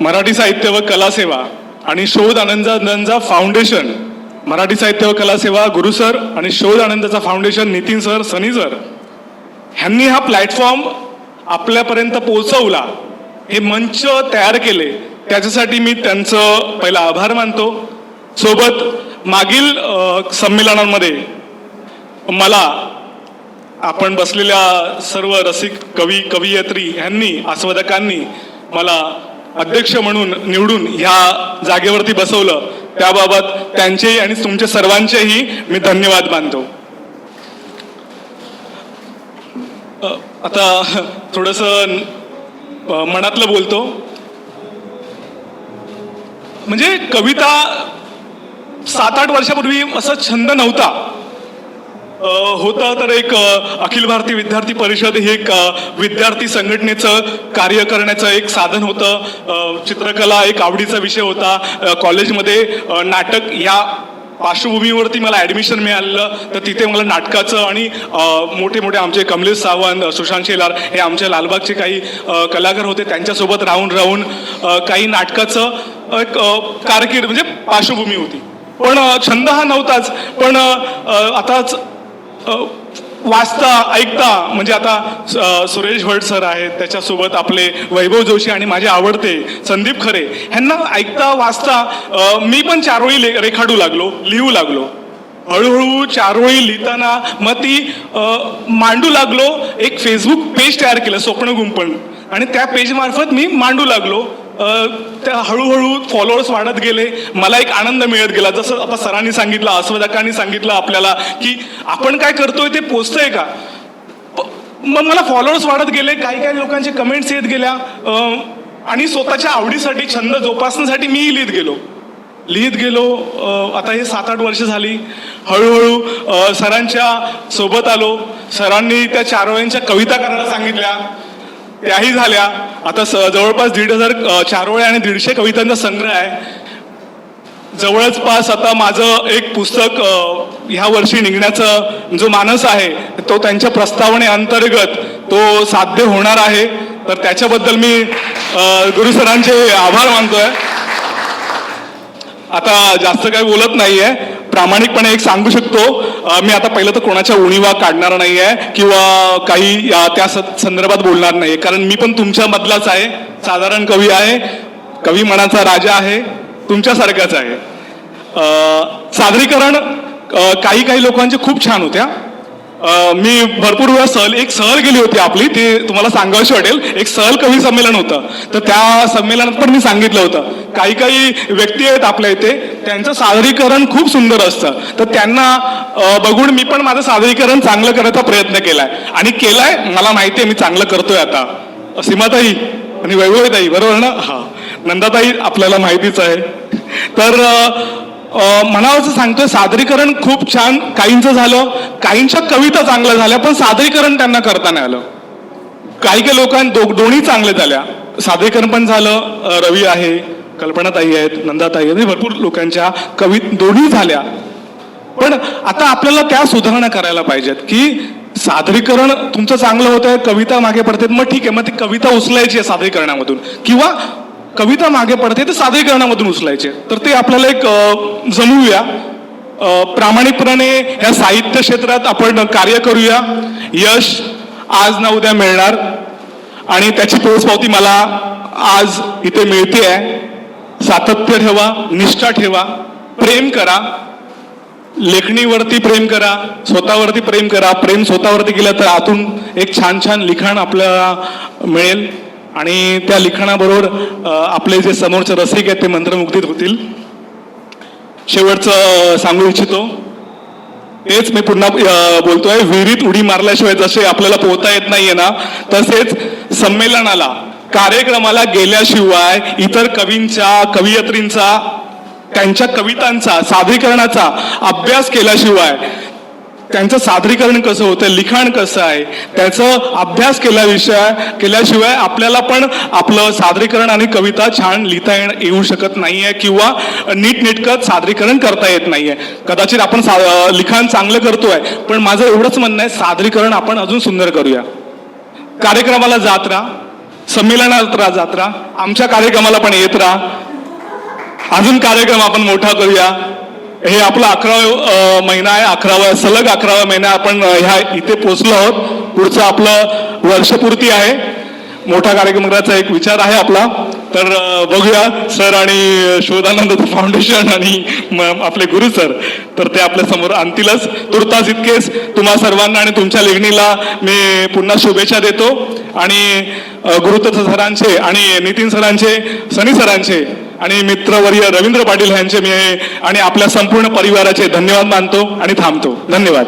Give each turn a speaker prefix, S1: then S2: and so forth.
S1: मराठी साहित्य व कला सेवा आणि शोध आनंदाचा फाउंडेशन. मराठी साहित्य व कला सेवा गुरु सर आणि शोध आनंदाचा foundation Nitin sir Sunny sir. ह्यांनी हा प्लॅटफॉर्म आपल्यापर्यंत पोहोचवला हे मंच तयार केले. त्याच्यासाठी मी त्यांचं पहिला आभार मानतो. सोबत मागील संमेलनांमध्ये मला आपण बसलेल्या सर्व रसिक कवी कवयित्री ह्यांनी आस्वादकांनी मला अध्यक्ष म्हणून निवडून ह्या जागेवरती बसवलं त्याबाबत त्यांचेही आणि तुमच्या सर्वांचेही मी धन्यवाद मानतो. आता थोडंसं मनातलं बोलतो. म्हणजे कविता सात आठ वर्षापूर्वी असा छंद नव्हता. होतं तर एक अखिल भारतीय विद्यार्थी परिषद हे एक विद्यार्थी संघटनेचं कार्य करण्याचं एक साधन होतं. चित्रकला एक आवडीचा विषय होता. कॉलेजमध्ये नाटक या पार्श्वभूमीवरती मला ॲडमिशन मिळालं तर तिथे मला नाटकाचं आणि मोठे मोठे आमचे कमलेश सावंत सुशांत शेलार हे आमच्या लालबागचे काही कलाकार होते. त्यांच्यासोबत राहून राहून काही नाटकाचं एक कारकीर्द म्हणजे पार्श्वभूमी होती. पण छंद हा नव्हताच. पण आताच वाचता ऐकता म्हणजे आता सुरेश भट सर आहेत त्याच्यासोबत आपले वैभव जोशी आणि माझे आवडते संदीप खरे ह्यांना ऐकता वाचता मी पण चारोळी ले- लागलो लिहू लागलो. हळूहळू चारोळी लिहिताना मग ती मांडू लागलो एक फेसबुक पेज तयार केलं स्वप्न गुंपण आणि त्या पेजमार्फत मी मांडू लागलो. त्या हळूहळू फॉलोअर्स वाढत गेले. मला एक आनंद मिळत गेला. जसं आपण सरांनी सांगितलं आस्वादकांनी सांगितलं आपल्याला की आपण काय करतोय ते पोचतंय का? मग मला फॉलोअर्स वाढत गेले. काही काही लोकांचे कमेंट्स येत गेल्या. आणि स्वतःच्या आवडीसाठी छंद जोपासण्यासाठी मीही लिहित गेलो. लिहित गेलो. आता हे सात आठ वर्ष झाली. हळूहळू सरांच्या सोबत आलो. सरांनी त्या चारोळ्यांच्या कविता करायला सांगितल्या. त्याही झाल्या. आता स जवळपास दीड हजार चारोळे आणि दीडशे कवितांचा संग्रह आहे. जवळच पास आता माझं एक पुस्तक ह्या वर्षी निघण्याचं जो मानस आहे तो त्यांच्या प्रस्तावने अंतर्गत तो साध्य होणार आहे. तर त्याच्याबद्दल मी गुरु सरांचे आभार मानतोय. आता जास्त काही बोलत नाहीये. प्रामाणिकपणे एक सांगू शकतो मी आता पहिलं तर कोणाच्या उणीवा काढणार नाही आहे किंवा काही त्या स- संदर्भात बोलणार नाही कारण मी पण तुमच्या मधलाच आहे साधारण कवी आहे कवी मनाचा राजा आहे तुमच्यासारखाच आहे. सादरीकरण काही काही लोकांचे खूप छान होत्या. मी भरपूर वेळा सहल एक सहल गेली होती आपली ती तुम्हाला सांगावीशी वाटेल. एक सहल कवी संमेलन होतं. तर त्या संमेलनात पण मी सांगितलं होतं. काही काही व्यक्ती आहेत आपल्या इथे त्यांचं सादरीकरण खूप सुंदर असतं. तर त्यांना बघून मी पण माझं सादरीकरण चांगलं करायचा प्रयत्न केलाय. आणि केलाय मला माहिती आहे मी चांगलं करतोय आता. सीमाताई आणि वैभवीताई बरोबर ना? हा. नंदाताई आपल्याला माहितीच आहे. तर अ, असं सांगतोय सादरीकरण खूप छान. काहींचं झालं काहींच्या कविता चांगल्या झाल्या पण सादरीकरण त्यांना करता नाही आलं. काही काही लोकांना दो दोन्ही चांगले झाल्या. सादरीकरण पण झालं रवी आहे. कल्पनाताई आहेत नंदाताई आहेत म्हणजे भरपूर लोकांच्या कवी दोन्ही झाल्या. पण आता आपल्याला त्या सुधारणा करायला पाहिजेत की सादरीकरण तुमचं चांगलं होतंय कविता मागे पडते मग ठीक आहे मग ती कविता उचलायची आहे सादरीकरणामधून. किंवा कविता मागे पडते ते सादरीकरणामधून उचलायचे. तर ते आपल्याला एक जमवूया. प्रामाणिकपणे या साहित्य क्षेत्रात आपण कार्य करूया. यश आज ना उद्या मिळणार. आणि त्याची पोचपावती मला आज इथे मिळते आहे सातत्य ठेवा निष्ठा ठेवा प्रेम करा. लेखणीवरती प्रेम करा स्वतःवरती प्रेम करा. प्रेम स्वतःवरती केलं तर आतून एक छान छान लिखाण आपल्याला मिळेल. आणि त्या लिखाणाबरोबर आपले जे समोरचे रसिक आहेत ते मंत्रमुग्धित होतील. शेवटचं सांगू इच्छितो. तेच मी पुन्हा बोलतोय. विहिरीत उडी मारल्याशिवाय जसे आपल्याला पोहता येत नाहीये ना तसेच संमेलनाला कार्यक्रमाला गेल्याशिवाय इतर कवींचा कवयित्रींचा त्यांच्या कवितांचा सादरीकरणाचा अभ्यास केल्याशिवाय त्यांचं सादरीकरण कसं होतं लिखाण कसं आहे त्याचं अभ्यास केल्याविषय केल्याशिवाय आपल्याला पण आपलं सादरीकरण आणि कविता छान लिहिता येऊ शकत नाही आहे किंवा नीटनेटकं सादरीकरण करता येत नाही आहे कदाचित आपण सा लिखाण चांगलं करतोय पण माझं एवढंच म्हणणं आहे सादरीकरण आपण अजून सुंदर करूया. कार्यक्रमाला जात राहा. संमेलनात राहा जात राहा. आमच्या कार्यक्रमाला पण येत राहा. अजून कार्यक्रम आपण मोठा करूया. हे आपला अकरावा महिना आहे. अकरावा सलग अकरावा महिना आपण ह्या इथे पोचलो आहोत. पुढचं आपलं वर्षपूर्ती आहे. मोठा कार्यक्रम करायचा एक विचार आहे आपला. तर बघूया. सर आणि शोधानंद फाउंडेशन आणि आपले गुरु सर. तर ते आपल्यासमोर आणतीलच. तुर्तास इतकेच. तुम्हा सर्वांना आणि तुमच्या लेखणीला मी पुन्हा शुभेच्छा देतो. आणि अ, गुरुदत्त सरांचे आणि नितीन सरांचे सनी सरांचे आणि मित्रवर्य रवींद्र पाटील यांचे मी आणि आपल्या संपूर्ण परिवाराचे धन्यवाद मानतो आणि थांबतो. धन्यवाद.